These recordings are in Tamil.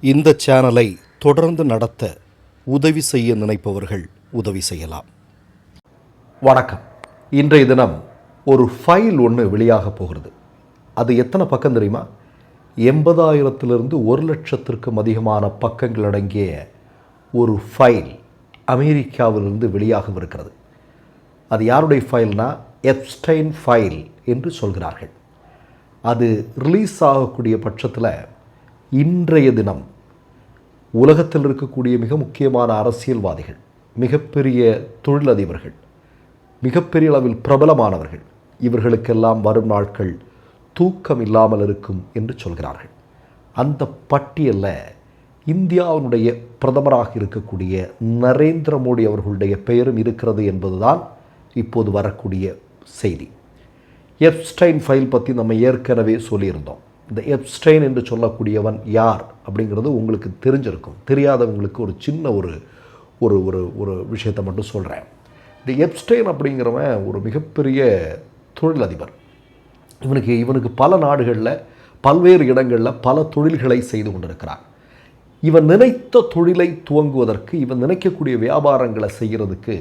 இந்த சேனலை தொடர்ந்து நடத்த உதவி செய்ய நினைப்பவர்கள் உதவி செய்யலாம். வணக்கம். இன்றைய தினம் ஒரு ஃபைல் ஒன்று வெளியாக போகிறது. அது எத்தனை பக்கம் தெரியுமா? எண்பதாயிரத்திலிருந்து ஒரு லட்சத்திற்கும் அதிகமான பக்கங்கள் அடங்கிய ஒரு ஃபைல் அமெரிக்காவிலிருந்து வெளியாகவிருக்கிறது. அது யாருடைய ஃபைல்னா? எப்ஸ்டைன் ஃபைல் என்று சொல்கிறார்கள். அது ரிலீஸ் ஆகக்கூடிய பட்சத்தில் இன்றைய தினம் உலகத்தில் இருக்கக்கூடிய மிக முக்கியமான அரசியல்வாதிகள் மிகப்பெரிய தொழிலதிபர்கள் மிகப்பெரிய அளவில் பிரபலமானவர்கள் இவர்களுக்கெல்லாம் வரும் நாட்கள் தூக்கம் இல்லாமல் இருக்கும் என்று சொல்கிறார்கள். அந்த பட்டியலில் இந்தியாவினுடைய பிரதமராக இருக்கக்கூடிய நரேந்திர மோடி அவர்களுடைய பெயரும் இருக்கிறது என்பதுதான் இப்போது வரக்கூடிய செய்தி. எப்ஸ்டைன் ஃபைல் பற்றி நம்ம ஏற்கனவே சொல்லியிருந்தோம். இந்த எப்ஸ்டைன் என்று சொல்லக்கூடியவன் யார் அப்படிங்கிறது உங்களுக்கு தெரிஞ்சிருக்கும். தெரியாதவங்களுக்கு ஒரு சின்ன ஒரு ஒரு ஒரு ஒரு விஷயத்தை மட்டும் சொல்கிறேன் இந்த எப்ஸ்டைன் அப்படிங்கிறவன் ஒரு மிகப்பெரிய தொழிலதிபர். இவனுக்கு இவனுக்கு பல நாடுகளில் பல்வேறு இடங்களில் பல தொழில்களை செய்து கொண்டிருக்கிறான். இவன் நினைத்த தொழிலை துவங்குவதற்கு இவன் நினைக்கக்கூடிய வியாபாரங்களை செய்கிறதுக்கு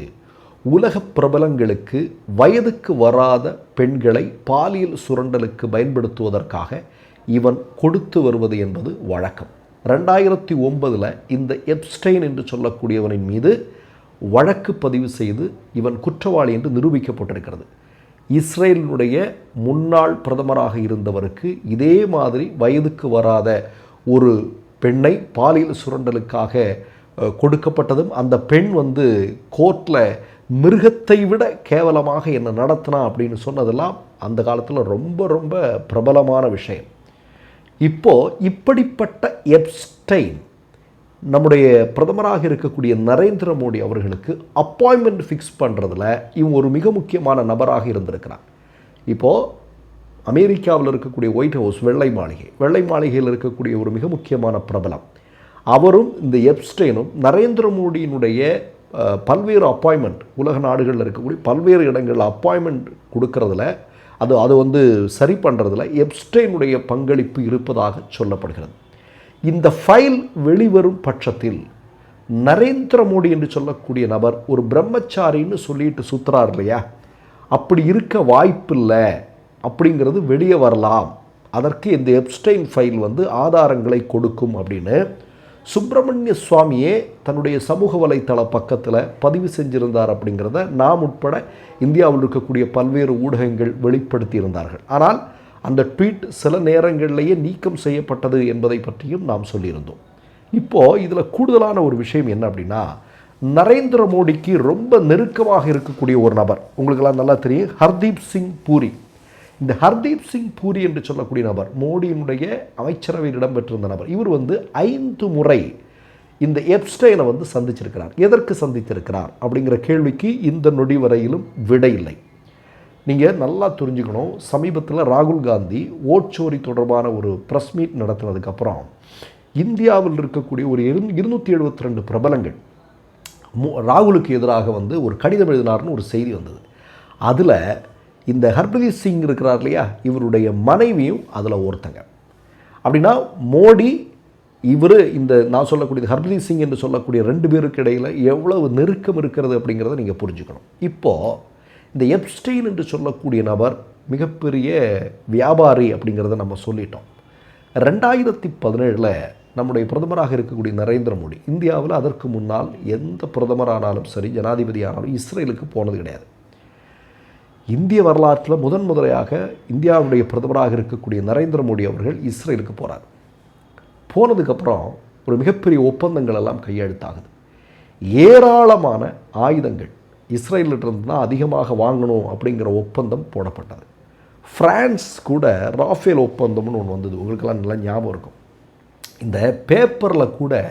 உலக பிரபலங்களுக்கு வயதுக்கு வராத பெண்களை பாலியல் சுரண்டலுக்கு பயன்படுத்துவதற்காக இவன் கொடுத்து வருவது என்பது வழக்கம். ரெண்டாயிரத்தி ஒன்பதில் இந்த எப்ஸ்டைன் என்று சொல்லக்கூடியவனின் மீது வழக்கு பதிவு செய்து இவன் குற்றவாளி என்று நிரூபிக்கப்பட்டிருக்கிறது. இஸ்ரேலினுடைய முன்னாள் பிரதமராக இருந்தவருக்கு இதே மாதிரி வயதுக்கு வராத ஒரு பெண்ணை பாலியல் சுரண்டலுக்காக கொடுக்கப்பட்டதும் அந்த பெண் வந்து கோர்ட்டில் மிருகத்தை விட கேவலமாக என்ன நடத்தினா அப்படின்னு சொன்னதெல்லாம் அந்த காலத்தில் ரொம்ப ரொம்ப பிரபலமான விஷயம். இப்போ இப்படிப்பட்ட எப்ஸ்டைன் நம்முடைய பிரதமராக இருக்கக்கூடிய நரேந்திர மோடி அவர்களுக்கு அப்பாயின்மெண்ட் ஃபிக்ஸ் பண்ணுறதுல இவன் ஒரு மிக முக்கியமான நபராக இருந்திருக்கிறான் இப்போது அமெரிக்காவில் இருக்கக்கூடிய ஒயிட் ஹவுஸ் வெள்ளை மாளிகை. வெள்ளை மாளிகையில் இருக்கக்கூடிய ஒரு மிக முக்கியமான பிரபலம். அவரும் இந்த எப்ஸ்டைனும் நரேந்திர மோடியினுடைய பல்வேறு அப்பாயின்மெண்ட் உலக நாடுகளில் இருக்கக்கூடிய பல்வேறு இடங்களில் அப்பாயின்மெண்ட் கொடுக்கறதுல அது அது வந்து சரி பண்ணுறதுல எப்ஸ்டைனுடைய பங்களிப்பு இருப்பதாக சொல்லப்படுகிறது. இந்த ஃபைல் வெளிவரும் பட்சத்தில் நரேந்திர மோடி என்று சொல்லக்கூடிய நபர் ஒரு பிரம்மச்சாரின்னு சொல்லிட்டு சுத்துறார் இல்லையா? அப்படி இருக்க வாய்ப்பில்லை அப்படிங்கிறது வெளியே வரலாம். அதற்கு இந்த எப்ஸ்டைன் ஃபைல் வந்து ஆதாரங்களை கொடுக்கும் அப்படின்னு சுப்பிரமணிய சுவாமியே தன்னுடைய சமூக வலைத்தள பக்கத்தில் பதிவு செஞ்சிருந்தார் அப்படிங்கிறத நாம் உட்பட இந்தியாவில் இருக்கக்கூடிய பல்வேறு ஊடகங்கள் வெளிப்படுத்தி இருந்தார்கள் ஆனால் அந்த ட்வீட் சில நேரங்களிலேயே நீக்கம் செய்யப்பட்டது என்பதை பற்றியும் நாம் சொல்லியிருந்தோம். இப்போது இதில் கூடுதலான ஒரு விஷயம் என்ன அப்படின்னா நரேந்திர மோடிக்கு ரொம்ப நெருக்கமாக இருக்கக்கூடிய ஒரு நபர். உங்களுக்கெல்லாம் நல்லா தெரியும் ஹர்தீப் சிங் பூரி. இந்த ஹர்தீப் சிங் பூரி என்று சொல்லக்கூடிய நபர் மோடியினுடைய அமைச்சரவையில் இடம்பெற்றிருந்த நபர் இவர் வந்து ஐந்து முறை இந்த எப்ஸ்டைனை வந்து சந்திச்சிருக்கிறார். எதற்கு சந்தித்திருக்கிறார் அப்படிங்கிற கேள்விக்கு இந்த நொடி வரையிலும் விடை இல்லை. நீங்கள் நல்லா தெரிஞ்சுக்கணும். சமீபத்தில் ராகுல் காந்தி ஓட்சோரி தொடர்பான ஒரு ப்ரெஸ் மீட் நடத்தினதுக்கப்புறம் இந்தியாவில் இருக்கக்கூடிய ஒரு இரு இருநூற்றி எழுபத்தி ரெண்டு பிரபலங்கள் மு- ராகுலுக்கு எதிராக வந்து ஒரு கடிதம் எழுதினார்னு ஒரு செய்தி வந்தது. அதில் இந்த ஹர்பிரீத் சிங் இருக்கிறார் இல்லையா? இவருடைய மனைவியும் அதில் ஒருத்தங்க. அப்படின்னா மோடி இவர் இந்த நான் சொல்லக்கூடிய ஹர்பிரீத் சிங் என்று சொல்லக்கூடிய ரெண்டு பேருக்கு இடையில் எவ்வளவு நெருக்கம் இருக்கிறது அப்படிங்கிறத நீங்கள் புரிஞ்சுக்கணும். இப்போது இந்த எப்ஸ்டெயின் என்று சொல்லக்கூடிய நபர் மிகப்பெரிய வியாபாரி அப்படிங்கிறத நம்ம சொல்லிட்டோம். ரெண்டாயிரத்தி பதினேழில் நம்முடைய பிரதமராக இருக்கக்கூடிய நரேந்திர மோடி இந்தியாவில் அதற்கு முன்னால் எந்த பிரதமரானாலும் சரி ஜனாதிபதியானாலும் இஸ்ரேலுக்கு போனது கிடையாது. இந்திய வரலாற்றில் முதன் முதலையாக இந்தியாவுடைய பிரதமராக இருக்கக்கூடிய நரேந்திர மோடி அவர்கள் இஸ்ரேலுக்கு போகிறார் போனதுக்கப்புறம் ஒரு மிகப்பெரிய ஒப்பந்தங்கள் எல்லாம் கையெழுத்தாகுது. ஏராளமான ஆயுதங்கள் இஸ்ரேலிருந்து தான் அதிகமாக வாங்கணும் அப்படிங்கிற ஒப்பந்தம் போடப்பட்டது. ஃப்ரான்ஸ் கூட ராஃபேல் ஒப்பந்தம்னு ஒன்று வந்தது. உங்களுக்கெல்லாம் நல்லா ஞாபகம் இருக்கும். இந்த பேப்பரில் கூட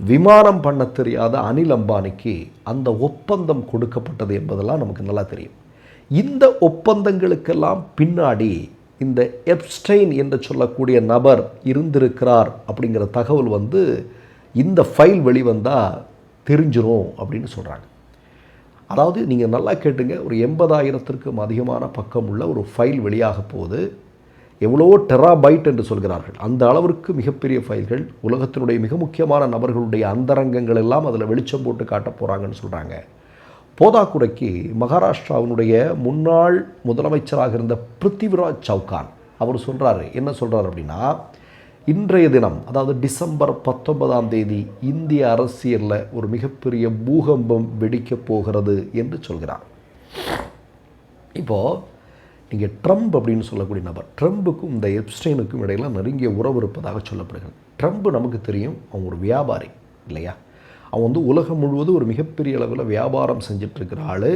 விமானம் பண்ண தெரியாத அனில் அம்பானிக்கு அந்த ஒப்பந்தம் கொடுக்கப்பட்டது என்பதெல்லாம் நமக்கு நல்லா தெரியும். இந்த ஒப்பந்தங்களுக்கெல்லாம் பின்னாடி இந்த எப்ஸ்டைன் என்று சொல்லக்கூடிய நபர் இருந்திருக்கிறார் அப்படிங்கிற தகவல் வந்து இந்த ஃபைல் வெளிவந்தால் தெரிஞ்சிரும் அப்படின்னு சொல்கிறாங்க அதாவது நீங்கள் நல்லா கேட்டுங்க ஒரு எண்பதாயிரத்திற்கும் அதிகமான பக்கம் உள்ள ஒரு ஃபைல் வெளியாக போகுது. எவ்வளோ டெராபைட் என்று சொல்கிறார்கள். அந்த அளவிற்கு மிகப்பெரிய ஃபைல்கள் உலகத்தினுடைய மிக முக்கியமான நபர்களுடைய அந்தரங்கங்கள் எல்லாம் அதில் வெளிச்சம் போட்டு காட்ட போகிறாங்கன்னு சொல்கிறாங்க போதாக்குறைக்கு மகாராஷ்டிராவினுடைய முன்னாள் முதலமைச்சராக இருந்த பிருத்திவிராஜ் சவுகான் அவர் சொல்கிறாரு என்ன சொல்கிறார் அப்படின்னா இன்றைய தினம் அதாவது டிசம்பர் பத்தொன்பதாம் தேதி இந்திய அரசியலில் ஒரு மிகப்பெரிய பூகம்பம் வெடிக்கப் போகிறது என்று சொல்கிறார். இப்போது நீங்கள் ட்ரம்ப் அப்படின்னு சொல்லக்கூடிய நபர் ட்ரம்புக்கும் இந்த எப்ஸ்டைனுக்கும் இடையில நெருங்கிய உறவு இருப்பதாக சொல்லப்படுகிறது. ட்ரம்ப் நமக்கு தெரியும் அவங்க ஒரு வியாபாரி இல்லையா? அவன் வந்து உலகம் முழுவதும் ஒரு மிகப்பெரிய அளவில் வியாபாரம் செஞ்சிட்ருக்கிற ஆள்.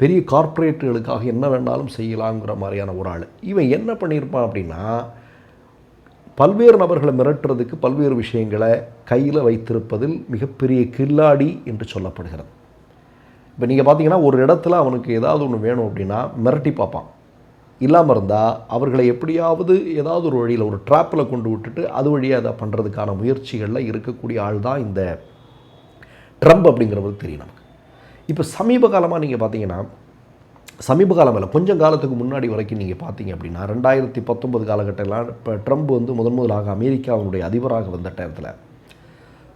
பெரிய கார்ப்பரேட்டுகளுக்காக என்ன வேணாலும் செய்யலாங்கிற மாதிரியான ஒரு ஆள். இவன் என்ன பண்ணியிருப்பான் அப்படின்னா பல்வேறு நபர்களை மிரட்டுறதுக்கு பல்வேறு விஷயங்களை கையில் வைத்திருப்பதில் மிகப்பெரிய கில்லாடி என்று சொல்லப்படுகிறது. இப்போ நீங்கள் பார்த்தீங்கன்னா ஒரு இடத்துல அவனுக்கு ஏதாவது ஒன்று வேணும் அப்படின்னா மிரட்டி பார்ப்பான். இல்லாமல் இருந்தால் அவர்களை எப்படியாவது ஏதாவது ஒரு வழியில் ஒரு ட்ராப்பில் கொண்டு விட்டுட்டு அது வழியாக அதை பண்ணுறதுக்கான முயற்சிகளில் இருக்கக்கூடிய ஆள் தான் இந்த ட்ரம்ப் அப்படிங்கிறது தெரியும் நமக்கு. இப்போ சமீப காலமாக நீங்கள் பார்த்தீங்கன்னா சமீப காலம் இல்லை கொஞ்சம் காலத்துக்கு முன்னாடி வரைக்கும் நீங்கள் பார்த்தீங்க அப்படின்னா ரெண்டாயிரத்தி பத்தொன்பது காலகட்டம்லாம் இப்போ ட்ரம்ப் வந்து முதன் முதலாக அமெரிக்காவுடைய அதிபராக வந்த டயத்தில்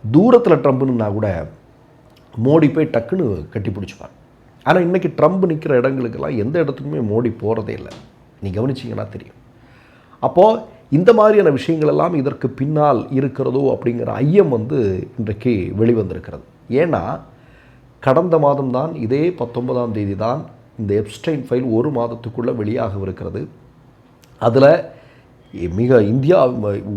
தூரத்தில் ட்ரம்ப்னுனா கூட மோடி போய் டக்குன்னு கட்டி பிடிச்சிப்பார். ஆனால் இன்றைக்கி ட்ரம்ப் நிற்கிற இடங்களுக்கெல்லாம் எந்த இடத்துக்குமே மோடி போகிறதே இல்லை. நீ கவனிச்சிங்கன்னா தெரியும். அப்போது இந்த மாதிரியான விஷயங்கள் எல்லாம் இதற்கு பின்னால் இருக்கிறதோ அப்படிங்கிற ஐயம் வந்து இன்றைக்கு வெளிவந்திருக்கிறது. ஏன்னா கடந்த மாதம்தான் இதே பத்தொன்பதாம் தேதி தான் இந்த எப்ஸ்டைன் ஃபைல் ஒரு மாதத்துக்குள்ளே வெளியாகவிருக்கிறது. அதில் மிக இந்தியா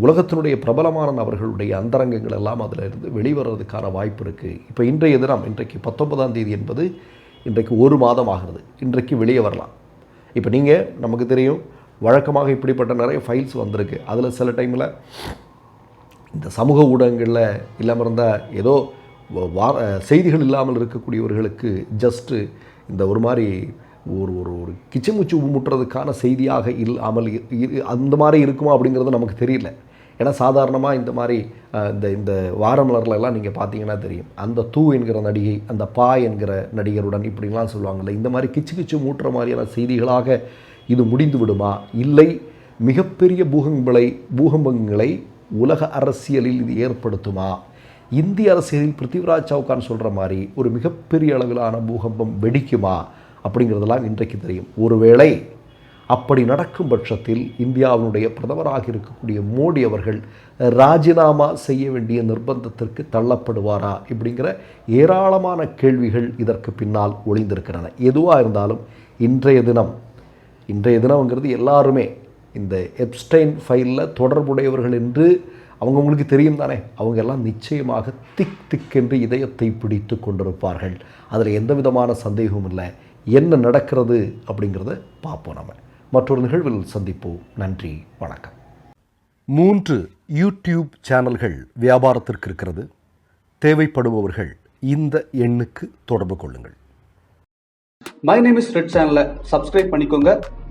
உலகத்தினுடைய பிரபலமான நபர்களுடைய அந்தரங்கங்கள் எல்லாம் அதில் இருந்து வெளிவரதுக்கான வாய்ப்பு இருக்குது இப்போ இன்றைய தினம் இன்றைக்கு பத்தொன்பதாம் தேதி என்பது இன்றைக்கு ஒரு மாதம் ஆகிறது. இன்றைக்கு வெளியே வரலாம். இப்போ நீங்கள் நமக்கு தெரியும் வழக்கமாக இப்படிப்பட்ட நிறைய ஃபைல்ஸ் வந்திருக்கு. அதில் சில டைமில் இந்த சமூக ஊடகங்களில் இல்லாமல் இருந்தால் ஏதோ வா செய்திகள் இல்லாமல் இருக்கக்கூடியவர்களுக்கு ஜஸ்ட்டு இந்த ஒரு மாதிரி ஒரு ஒரு ஒரு கிச்சமுச்சு முட்டுறதுக்கான செய்தியாக இல்லாமல் அந்த மாதிரி இருக்குமா அப்படிங்கிறது நமக்கு தெரியல. ஏன்னா சாதாரணமாக இந்த மாதிரி இந்த இந்த வாரமலர்லெல்லாம் நீங்கள் பார்த்தீங்கன்னா தெரியும். அந்த தூ என்கிற நடிகை அந்த பா என்கிற நடிகருடன் இப்படிலாம் சொல்லுவாங்கள்ல இந்த மாதிரி கிச்சு கிச்சு மூட்டுற மாதிரியான செய்திகளாக இது முடிந்து விடுமா? இல்லை. மிகப்பெரிய பூகங்களை பூகம்பங்களை உலக அரசியலில் இது ஏற்படுத்துமா? இந்திய அரசியலில் பிருத்திவிராஜ் சவுகான் சொல்கிற மாதிரி ஒரு மிகப்பெரிய அளவிலான பூகம்பம் வெடிக்குமா அப்படிங்கிறதெல்லாம் இன்றைக்கு தெரியும். ஒருவேளை அப்படி நடக்கும் பட்சத்தில் இந்தியாவினுடைய பிரதமராக இருக்கக்கூடிய மோடி அவர்கள் ராஜினாமா செய்ய வேண்டிய நிர்பந்தத்திற்கு தள்ளப்படுவாரா இப்படிங்கிற ஏராளமான கேள்விகள் இதற்கு பின்னால் ஒளிந்திருக்கின்றன. எதுவாக இருந்தாலும் இன்றைய தினம் இன்றைய தினம்ங்கிறது எல்லாருமே இந்த எப்ஸ்டைன் ஃபைலில் தொடர்புடையவர்கள் என்று அவங்க உங்களுக்கு தெரியும் தானே? அவங்க எல்லாம் நிச்சயமாக திக் திக்கென்று இதயத்தை பிடித்து கொண்டிருப்பார்கள். அதில் எந்த விதமான சந்தேகமும் இல்லை. என்ன நடக்கிறது அப்படிங்கிறத பார்ப்போம் நம்ம மற்றொரு நிகழ்வில் சந்திப்போம். நன்றி வணக்கம். மூன்று யூடியூப் சேனல்கள் வியாபாரத்திற்கு இருக்கிறது. தேவைப்படுபவர்கள் இந்த எண்ணுக்கு தொடர்பு கொள்ளுங்கள். மை நேம் இஸ் ரெட் சேனலை சப்ஸ்கிரைப் பண்ணிக்கோங்க.